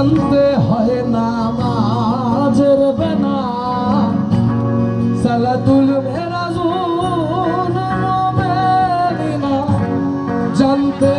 কান্দে হয় না মাজের বেনা সালাতুল মেরাজুন জানতে